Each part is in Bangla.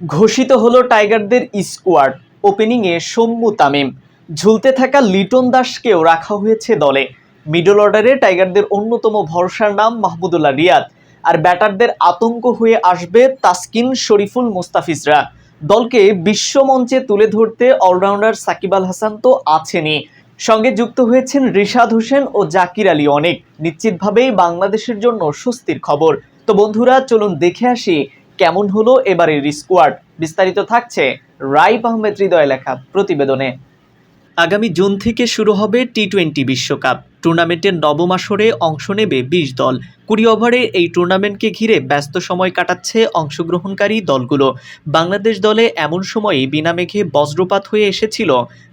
ঘোষিত হলো টাইগারদের স্কোয়াড। ওপেনিংয়ে সৌম্য তামিম। ঝুলতে থাকা লিটন দাসকেও রাখা হয়েছে দলে। মিডল অর্ডারে টাইগারদের অন্যতম ভরসার নাম মাহমুদুল্লাহ রিয়াদ। আর ব্যাটারদের আতঙ্ক হয়ে আসবে তাসকিন, শরীফুল, মুস্তাফিজরা। দলকে বিশ্বমঞ্চে তুলে ধরতে অলরাউন্ডার সাকিব আল হাসান তো আছেনই। সঙ্গে যুক্ত হয়েছেন রিশাদ হোসেন ও জাকির আলী অনেক। নিশ্চিতভাবেই বাংলাদেশের জন্য স্বস্তির খবর। তো বন্ধুরা, চলুন দেখে আসি কেমন হলো এবারের স্কোয়াড বিস্তারিত থাকছে রাইফ আহমেদ হৃদয় লেখা প্রতিবেদনে। আগামী জুন থেকে শুরু হবে টি টোয়েন্টি বিশ্বকাপ। টুর্নামেন্টের নবম আসরে অংশ নেবে বিশ দল। কুড়ি ওভারে এই টুর্নামেন্টকে ঘিরে ব্যস্ত সময় কাটাচ্ছে অংশগ্রহণকারী দলগুলো। বাংলাদেশ দলে এমন সময়ে বিনা মেঘে বজ্রপাত হয়ে এসেছিল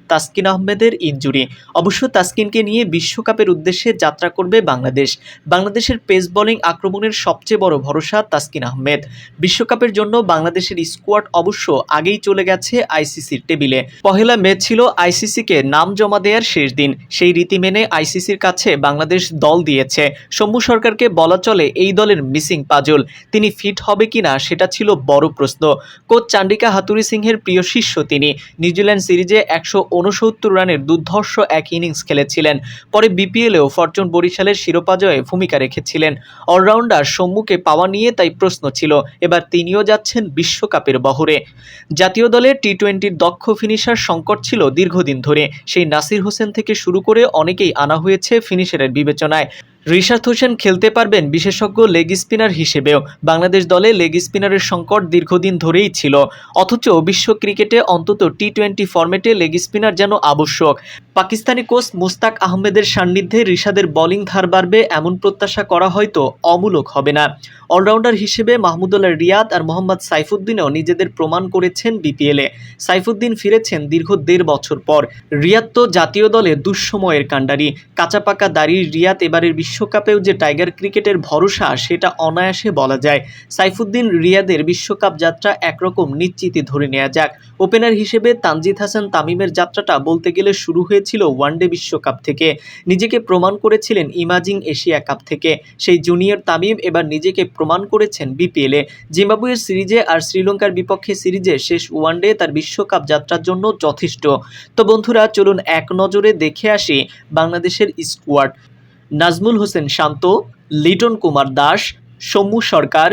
তাসকিন আহমেদের ইঞ্জুরি অবশ্য তাসকিনকে নিয়ে বিশ্বকাপের উদ্দেশ্যে যাত্রা করবে বাংলাদেশ। বাংলাদেশের পেস বোলিং আক্রমণের সবচেয়ে বড় ভরসা তাসকিন আহমেদ। বিশ্বকাপের জন্য বাংলাদেশের স্কোয়াড অবশ্য আগেই চলে গেছে আইসিসির টেবিলে। পহেলা মে ছিল আইসিসিকে নাম জমা দেওয়ার শেষ দিন। সেই রীতি মেনে আইসিসির কাছে বাংলাদেশ দল দিয়েছে। শম্ভু সরকারকে বলা চলে এই দলের মিসিং পাজল। তিনি ফিট হবে কিনা সেটা ছিল বড় প্রশ্ন। কোচ চান্ডিকা হাতুরি সিংহের প্রিয় শিষ্য তিনি। নিউজিল্যান্ড সিরিজে একশো উনসত্তর রানের দুর্ধর্ষ এক ইনিংস খেলেছিলেন। পরে বিপিএলেও ফরচুন বরিশালের শিরোপা জয়ে ভূমিকা রেখেছিলেন। অলরাউন্ডার সম্মুখে পাওয়া নিয়ে তাই প্রশ্ন ছিল, এবার তিনিও যাচ্ছেন বিশ্বকাপের বহরে। জাতীয় দলের টি টোয়েন্টির দক্ষ ফিনিশার সংকট ছিল দীর্ঘদিন ধরে। সেই নাসির হোসেন থেকে শুরু করে অনেকেই আনা হয়েছে ফিনিশারের বিবেচনায়। রিশাদ হোসেন খেলতে পারবেন বিশেষজ্ঞ লেগ স্পিনার হিসেবেও। বাংলাদেশ দলে লেগ স্পিনারের সংকট দীর্ঘদিন ধরেই ছিল। অথচ বিশ্ব ক্রিকেটে অন্তত টি টোয়েন্টি ফর্মেটে লেগ স্পিনার যেন আবশ্যক। পাকিস্তানি কোচ মুস্তাক আহমেদের সান্নিধ্যে রিশাদের বোলিং ধার বাড়বে এমন প্রত্যাশা করা হয়তো অমূলক হবে না। অলরাউন্ডার হিসেবে মাহমুদুল্লাহ রিয়াদ আর মোহাম্মদ সাইফুদ্দিনও নিজেদের প্রমাণ করেছেন বিপিএলে সাইফুদ্দিন ফিরেছেন দীর্ঘ দেড় বছর পর। রিয়াদ তো জাতীয় দলে দুঃসময়ের কাণ্ডারি। কাঁচাপাকা দাঁড়িয়ে রিয়াদ এবারের বিশ্বকাপেও যে টাইগার ক্রিকেটের ভরসা, সেটা অনায়াসে বলা যায়। সাইফুদ্দিন রিয়াদের বিশ্বকাপ যাত্রা একরকম নিশ্চিতই ধরে নেওয়া যাক। ওপেনার হিসেবে তানজিদ হাসান তামিমের যাত্রাটা বলতে গেলে শুরু হয়েছিল ওয়ানডে বিশ্বকাপ থেকে। নিজেকে প্রমাণ করেছিলেন ইমাজিং এশিয়া কাপ থেকে। সেই জুনিয়র তামিম এবার নিজেকে প্রমাণ করেছেন বিপিএলে। জিম্বাবুয়ের সিরিজে আর শ্রীলঙ্কার বিপক্ষে সিরিজে শেষ ওয়ানডে তার বিশ্বকাপ যাত্রার জন্য যথেষ্ট। তো বন্ধুরা, চলুন এক নজরে দেখে আসি বাংলাদেশের স্কোয়াড। নাজমুল হোসেন শান্ত, লিটন কুমার দাস, সৌম্য সরকার,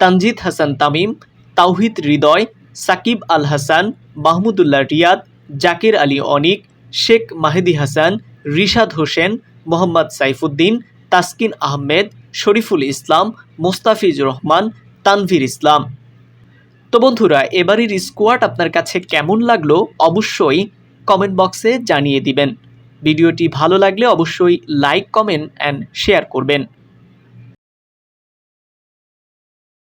তানজিদ হাসান তামিম, তাওহিদ হৃদয়, সাকিব আল হাসান, মাহমুদুল্লাহ রিয়াদ, জাকির আলী অনিক শেখ মাহেদি হাসান, রিশাদ হোসেন, মোহাম্মদ সাইফুদ্দিন, তাসকিন আহমেদ, শরীফুল ইসলাম, মোস্তাফিজ রহমান, তানভীর ইসলাম। তো বন্ধুরা, এবারের স্কোয়াড আপনার কাছে কেমন লাগল অবশ্যই কমেন্ট বক্সে জানিয়ে দিবেন। ভিডিওটি ভালো লাগলে অবশ্যই লাইক কমেন্ট অ্যান্ড শেয়ার করবেন।